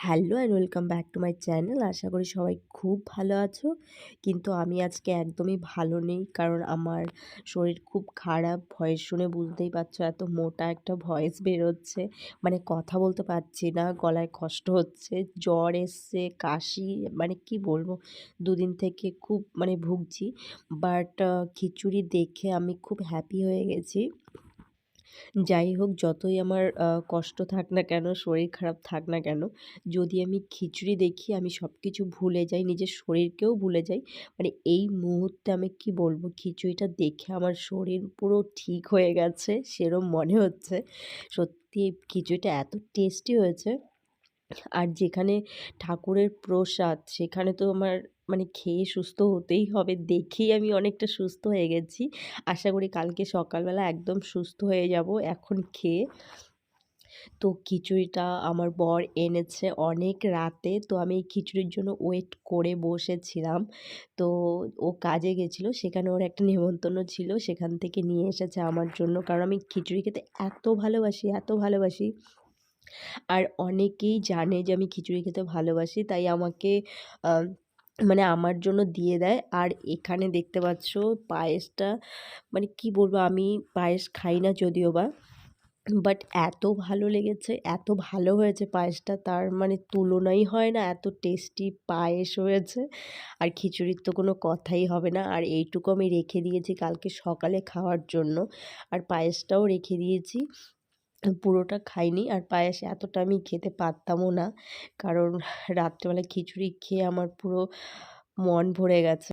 Hello and welcome back to my channel. আশা করি সবাই খুব ভালো আছো। কিন্তু আমি আজকে একদমই ভালো নেই। কারণ আমার শরীর খুব খারাপ। ভয়েস শুনে বুঝতেই পারছ এত মোটা একটা ভয়েস বেরোচ্ছে। মানে কথা বলতে পারছি না। গলায় কষ্ট হচ্ছে। জ্বর এসছে, কাশি মানে কি বলব? দুদিন থেকে খুব মানে ভুগছি। বাট খিচুড়ি দেখে আমি খুব হ্যাপি হয়ে গেছি। যাই হোক যতই আমার কষ্ট থাক না কেন, শরীর খারাপ থাক না কেন, যদি আমি খিচুড়ি দেখি, আমি সব কিছু ভুলে যাই, নিজের শরীরকেও ভুলে যাই মানে এই মুহূর্তে আমি কি বলব, খিচুড়িটা দেখে আমার শরীর পুরো ঠিক হয়ে গেছে, সেরম মনে হচ্ছে। সত্যি, খিচুড়িটা এত টেস্টি হয়েছে। আর যেখানে ঠাকুরের প্রসাদ, সেখানে তো আমার মানে খেয়ে সুস্থ হতেই হবে। দেখেই আমি অনেকটা সুস্থ হয়ে গেছি। আশা করি কালকে সকালবেলা একদম সুস্থ হয়ে যাব এখন খেয়ে। তো খিচুড়িটা আমার বর এনেছে অনেক রাতে। তো আমি এই খিচুড়ির জন্য ওয়েট করে বসেছিলাম। তো ও কাজে গেছিল, সেখানে ওর একটা নেমন্তন্ন ছিল, সেখান থেকে নিয়ে এসেছে আমার জন্য। কারণ আমি খিচুড়ি খেতে এত ভালোবাসি এত ভালোবাসি। আর অনেকেই জানে যে আমি খিচুড়ি খেতে ভালোবাসি, তাই আমাকে মানে আমার জন্য দিয়ে দেয়। আর এখানে দেখতে পাচ্ছ পায়েসটা মানে কি বলব, আমি পায়েস খাই না যদিও বা, বাট এত ভালো লেগেছে, এত ভালো হয়েছে পায়েসটা, তার মানে তুলনাই হয় না, এত টেস্টি পায়েস হয়েছে। আর খিচুড়ির তো কোনো কথাই হবে না, আর এইটুকু আমি রেখে দিয়েছি কালকে সকালে খাওয়ার জন্য। আর পায়েসটাও রেখে দিয়েছি। পুরোটা খাইনি আর পায়েস এতটা আমি খেতে পারতামও না। কারণ রাত্রেবেলা খিচুড়ি খেয়ে আমার পুরো মন ভরে গেছে।